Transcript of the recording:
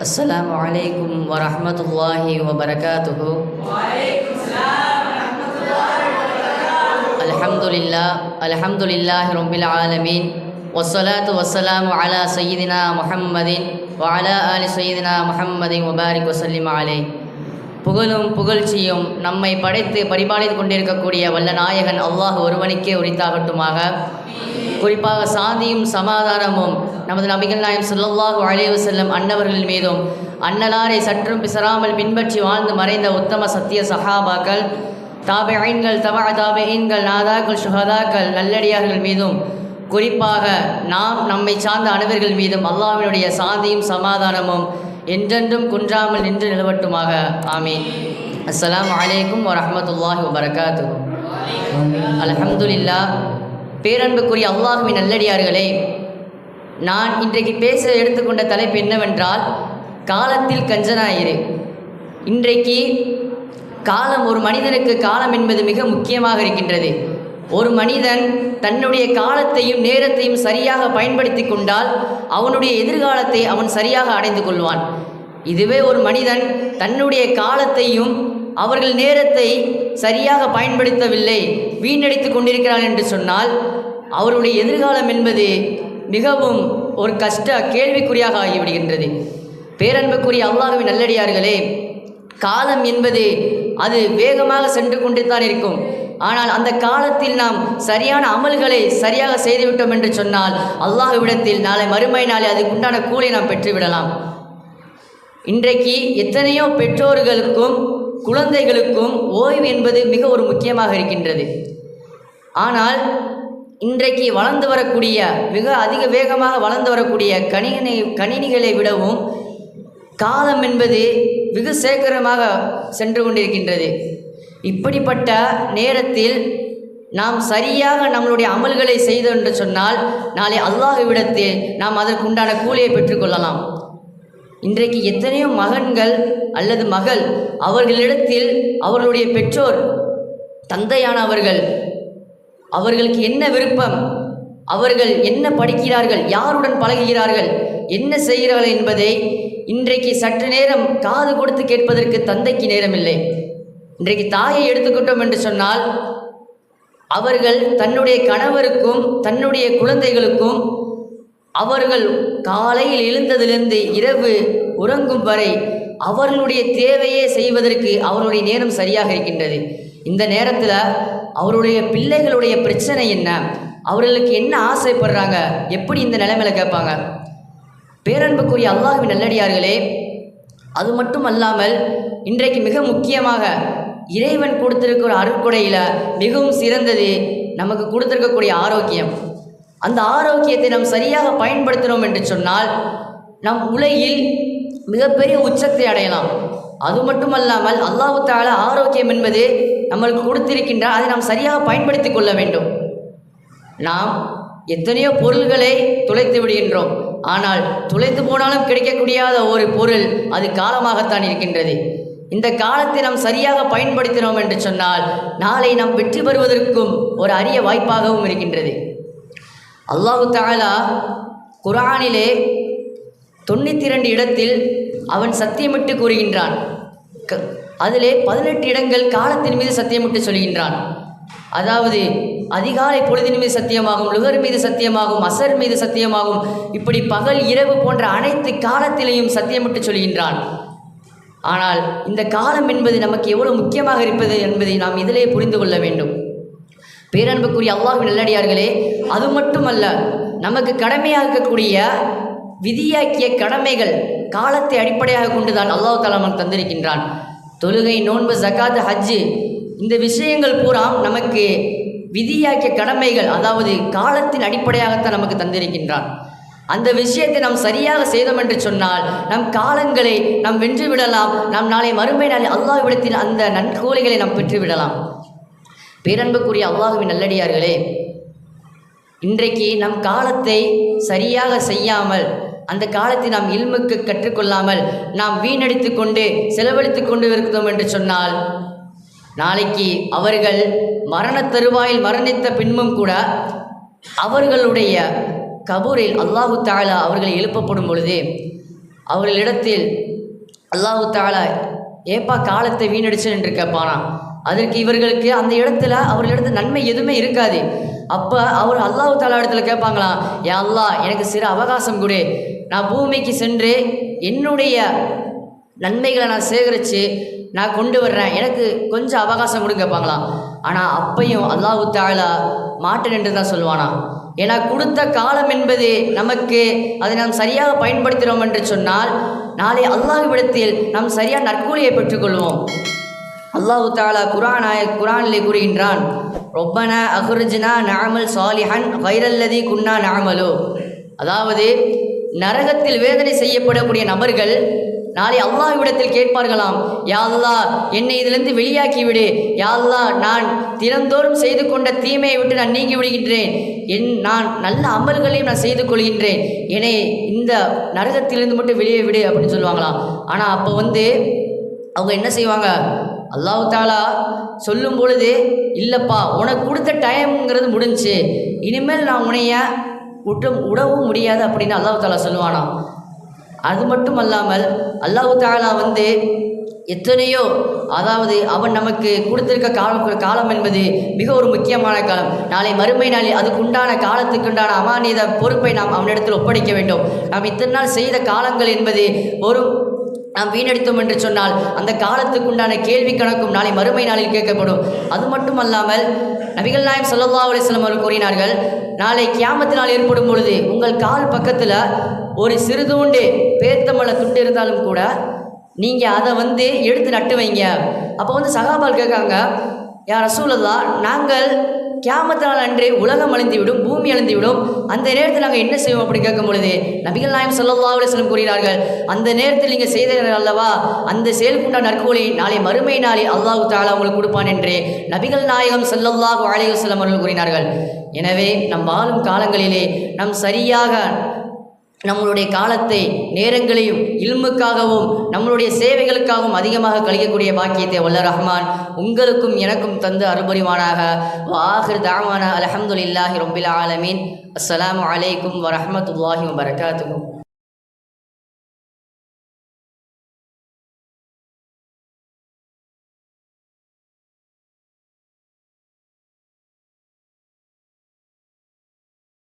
السلام عليكم ورحمة الله وبركاته الحمد لله الحمد لله رب العالمين والصلاة والسلام على سيدنا محمد وعلى آل سيدنا محمد وبارك وسلم عليه புகழும் புகழ்ச்சியும் நம்மை படைத்து பரிபாலித்து கொண்டிருக்கக்கூடிய வல்ல நாயகன் அல்லாஹ் ஒருவனுக்கே உரித்தாகட்டுமாக குறிப்பாக சாந்தியும் சமாதானமும் நமது நபிகள் நாயம் சொல்லல்லாஹு அலைஹி செல்லும் அன்னவர்கள் மீதும் அன்னலாரை சற்றும் பிசராமல் பின்பற்றி வாழ்ந்து மறைந்த உத்தம சத்திய சஹாபாக்கள் தாபெயின்கள் தபா தாபெயின்கள் நாதாக்கள் சுகதாக்கள் நல்லடியார்கள் மீதும் குறிப்பாக நாம் நம்மை சார்ந்த அனைவர்கள் மீதும் அல்லாவினுடைய சாந்தியும் சமாதானமும் என்றென்றும் குன்றாமல் நின்று நிலவட்டுமாக. ஆமீன். அஸ்லாம் அலைக்கும் வரமத்துல்லாஹி வபரகாத்து அலமதுல்லா பேரன்புக்குரிய அல்லாஹுவின் நல்லடியார்களே நான் இன்றைக்கு பேச எடுத்துக்கொண்ட தலைப்பு என்னவென்றால் காலத்தில் கஞ்சனாயிரு. இன்றைக்கு காலம் ஒரு மனிதனுக்கு காலம் என்பது மிக முக்கியமாக இருக்கின்றது. ஒரு மனிதன் தன்னுடைய காலத்தையும் நேரத்தையும் சரியாக பயன்படுத்தி கொண்டால் அவனுடைய எதிர்காலத்தை அவன் சரியாக அடைந்து கொள்வான். இதுவே ஒரு மனிதன் தன்னுடைய காலத்தையும் அவர்கள் நேரத்தை சரியாக பயன்படுத்தவில்லை. வீணடித்து கொண்டிருக்கிறார்கள் என்று சொன்னால் அவருடைய எதிர்காலம் என்பது மிகவும் ஒரு கஷ்ட கேள்விக்குறியாக ஆகிவிடுகின்றது. பேரன்புக்குரிய அல்லாஹுவின் நல்லடியார்களே காலம் என்பது அது வேகமாக சென்று கொண்டு தான் இருக்கும். ஆனால் அந்த காலத்தில் நாம் சரியான அமல்களை சரியாக செய்துவிட்டோம் என்று சொன்னால் அல்லாஹுவிடத்தில் நாளை மறுமை நாளை அதுக்குண்டான கூலை நாம் பெற்றுவிடலாம். இன்றைக்கு எத்தனையோ பெற்றோர்களுக்கும் குழந்தைகளுக்கும் ஓய்வு என்பது மிக ஒரு முக்கியமாக இருக்கின்றது. ஆனால் இன்றைக்கு வளர்ந்து வரக்கூடிய மிக அதிக வேகமாக வளர்ந்து வரக்கூடிய கணினி கணினிகளை விடவும் காலம் என்பது வெகு சேகரமாக சென்று கொண்டிருக்கின்றது. இப்படிப்பட்ட நேரத்தில் நாம் சரியாக நம்மளுடைய அமல்களை செய்தோம் என்று சொன்னால் நாளை அல்லாஹ்விடத்தில் நாம் அதற்குண்டான கூலியை பெற்றுக்கொள்ளலாம் இன்றைக்கு எத்தனையோ மகன்கள் அல்லது மகள் அவர்களிடத்தில் அவர்களுடைய பெற்றோர் தந்தையானவர்கள் அவர்களுக்கு என்ன விருப்பம் அவர்கள் என்ன படிக்கிறார்கள் யாருடன் பழகுகிறார்கள் என்ன செய்கிறார்கள் என்பதை இன்றைக்கு சற்று நேரம் காது கொடுத்து கேட்பதற்கு தந்தைக்கு நேரமில்லை. இன்றைக்கு தாயை எடுத்துக்கிட்டோம் என்று சொன்னால் அவர்கள் தன்னுடைய கணவருக்கும் தன்னுடைய குழந்தைகளுக்கும் அவர்கள் காலையில் எழுந்ததிலிருந்து இரவு உறங்கும் வரை அவர்களுடைய தேவையே செய்வதற்கு அவருடைய நேரம் சரியாக இருக்கின்றது. இந்த நேரத்தில் அவருடைய பிள்ளைகளுடைய பிரச்சனை என்ன? அவர்களுக்கு என்ன ஆசைப்படுறாங்க? எப்படி இந்த நிலைமையில கேட்பாங்க? பேரன்புக்குரிய அல்லாஹ்வின் நல்லடியார்களே அது மட்டும் அல்லாமல் இன்றைக்கு மிக முக்கியமாக இறைவன் கொடுத்திருக்கிற அருக்குடையில் மிகவும் சிறந்தது நமக்கு கொடுத்துருக்கக்கூடிய ஆரோக்கியம். அந்த ஆரோக்கியத்தை நாம் சரியாக பயன்படுத்தினோம் என்று சொன்னால் நம் உலகில் மிகப்பெரிய உச்சத்தை அடையலாம். அது மட்டுமல்லாமல் அல்லாஹு தால ஆரோக்கியம் என்பது நம்மளுக்கு கொடுத்திருக்கின்ற அதை நாம் சரியாக பயன்படுத்தி கொள்ள வேண்டும். நாம் எத்தனையோ பொருள்களை துளைத்து விடுகின்றோம். ஆனால் துளைத்து போனாலும் கிடைக்கக்கூடியாத ஒரு பொருள் அது காலமாகத்தான் இருக்கின்றது. இந்த காலத்தை நாம் சரியாக பயன்படுத்தினோம் என்று சொன்னால் நாளை நாம் வெற்றி பெறுவதற்கும் ஒரு அரிய வாய்ப்பாகவும் இருக்கின்றது. அல்லாஹு தாலா குரானிலே தொண்ணூற்றி இரண்டு இடத்தில் அவன் சத்தியமிட்டு கூறுகின்றான். க- அதிலே பதினெட்டு இடங்கள் காலத்தின் மீது சத்தியமிட்டு சொல்கின்றான். அதாவது அதிகாலை பொழுதின் மீது சத்தியமாகும் லுகர் மீது சத்தியமாகும் அசர் மீது சத்தியமாகும் இப்படி பகல் இரவு போன்ற அனைத்து காலத்திலேயும் சத்தியமிட்டு சொல்கின்றான். ஆனால் இந்த காலம் என்பது நமக்கு எவ்வளவு முக்கியமாக இருப்பது என்பதை நாம் இதிலே புரிந்து கொள்ள வேண்டும். பேரன்புக்குரிய அல்லாஹ் நல்லடியார்களே அது மட்டுமல்ல நமக்கு கடமையாக இருக்கக்கூடிய விதியாக்கிய கடமைகள் காலத்தை அடிப்படையாக கொண்டுதான் அல்லாஹ் தாலா நமக்கு தந்திருக்கின்றான். தொழுகை நோன்பு ஜகாத் ஹஜ்ஜு இந்த விஷயங்கள் பூரா நமக்கு விதியாக்கிய கடமைகள் அதாவது காலத்தின் அடிப்படையாகத்தான் நமக்கு தந்திருக்கின்றான். அந்த விஷயத்தை நாம் சரியாக செய்தோம் என்று சொன்னால் நம் காலங்களை நாம் வென்று விடலாம். நாம் நாளை மறுமை நாளை அல்லாஹ் விடத்தின் அந்த நன்கோலைகளை நாம் பெற்றுவிடலாம் பேரன்புக்குரிய அல்லாஹுவின் நல்லடியார்களே இன்றைக்கு நம் காலத்தை சரியாக செய்யாமல் அந்த காலத்தை நாம் இல்முக்கு கற்றுக்கொள்ளாமல் நாம் வீணடித்து கொண்டு செலவழித்து கொண்டு இருக்கிறோம் என்று சொன்னால் நாளைக்கு அவர்கள் மரணத் தருவாயில் மரணித்த பின்பும் கூட அவர்களுடைய கபூரில் அல்லாஹு தாலா அவர்கள் எழுப்பப்படும் பொழுது அவர்களிடத்தில் அல்லாஹு தாலா ஏப்பா காலத்தை வீணடிச்சு என்று கேட்பானா அதற்கு இவர்களுக்கு அந்த இடத்துல அவர்களிடத்துல நன்மை எதுவுமே இருக்காது. அப்போ அவர் அல்லாஹு தாலா இடத்துல கேட்பாங்களாம் ஏ அல்லாஹ் எனக்கு சிறு அவகாசம் கொடு. நான் பூமிக்கு சென்று என்னுடைய நன்மைகளை நான் சேகரித்து நான் கொண்டு வர்றேன். எனக்கு கொஞ்சம் அவகாசம் கொடுங்க கேட்பாங்களாம் ஆனால் அப்பையும் அல்லாஹு தாலா மாட்டேன் என்று தான் சொல்லுவானா ஏன்னா கொடுத்த காலம் என்பது நமக்கு அதை நாம் சரியாக பயன்படுத்துகிறோம் என்று சொன்னால் நாளை அல்லாஹ்விடத்தில் நாம் சரியாக நற்கூலியை பெற்றுக்கொள்வோம். அல்லாஹு தாலா குரான் ஆய குரானிலே கூறுகின்றான் ரொப்பன அஹ்ருஜ்னா நாமல் சாலிஹன் வைரல்லதி குன்னா நாமலோ அதாவது நரகத்தில் வேதனை செய்யப்படக்கூடிய நபர்கள் நாளை அல்லாஹ்விடத்தில் கேட்பார்களாம் யா என்னை இதிலிருந்து வெளியாக்கி விடு யா நான் தினந்தோறும் செய்து கொண்ட தீமையை விட்டு நான் நீங்கி விடுகின்றேன். என் நான் நல்ல அமல்களையும் நான் செய்து கொள்கின்றேன். என்னை இந்த நரகத்திலிருந்து மட்டும் வெளியே விடு. அப்படின்னு சொல்லுவாங்களாம். ஆனால் அப்போ வந்து அவங்க என்ன செய்வாங்க? அல்லாஹு தாலா சொல்லும் பொழுது இல்லைப்பா உனக்கு கொடுத்த டைம்ங்கிறது முடிஞ்சுச்சு இனிமேல் நான் உனைய விட்டு விடவும் முடியாது அப்படின்னு அல்லாஹு தாலா சொல்லுவானா அது மட்டும் அல்லாமல் அல்லாஹு தாலா வந்து எத்தனையோ அதாவது அவன் நமக்கு கொடுத்திருக்க காலம் காலம் என்பது மிக ஒரு முக்கியமான காலம். நாளை மறுமை நாளில் அதுக்குண்டான காலத்துக்குண்டான அமானித பொறுப்பை நாம் அவனிடத்தில் ஒப்படைக்க வேண்டும். நாம் இத்தனை நாள் செய்த காலங்கள் என்பது ஒரு நாம் வீணடித்தோம் என்று சொன்னால் அந்த காலத்துக்குண்டான கேள்வி கணக்கும் நாளை மறுமை நாளில் கேட்கப்படும். அது மட்டும் அல்லாமல் நபிகள் நாயம் சல்லா அலிஸ்லாம் அவர்கள் கூறினார்கள் நாளை கியாமத்தினால் ஏற்படும் பொழுது உங்கள் கால் பக்கத்தில் ஒரு சிறுதூண்டு பேத்தமலை துண்டு இருந்தாலும் கூட நீங்கள் அதை வந்து எடுத்து நட்டு வைங்க. அப்போ வந்து சகாபால் கேட்காங்க யார் ரசூலல்லா நாங்கள் கியாமத்து நாள் அன்றே உலகம் அழிந்துவிடும் பூமி அழிந்துவிடும். அந்த நேரத்தில் நாங்கள் என்ன செய்வோம் அப்படின்னு கேட்கும் பொழுது நபிகள் நாயம் சல்லா செல்லும் கூறினார்கள் அந்த நேரத்தில் நீங்கள் செய்தீர்கள் அல்லவா? அந்த செயல்குண்டா நற்கூலி நாளை மறுமை நாளை அல்லாஹு தாலா உங்களுக்கு கொடுப்பான் என்று நபிகள் நாயகம் சல்லல்லாஹு அலைஹி செல்லும் அவர்கள் கூறினார்கள். எனவே நம் வாழும் காலங்களிலே நம் சரியாக நம்மளுடைய காலத்தை நேரங்களையும் இல்முக்காகவும் நம்மளுடைய சேவைகளுக்காகவும் அதிகமாக கழிக்கக்கூடிய பாக்கியத்தை வல்ல ரஹ்மான் உங்களுக்கும் எனக்கும் தந்து அருபரிவானாக வாஹிர் தாமான அலஹம்துலில்லாஹி ரொம்பில் ஆலமீன். அஸ்லாம் அலைக்கும் வரமத்துல்லாஹி வரகாத்துக்கும்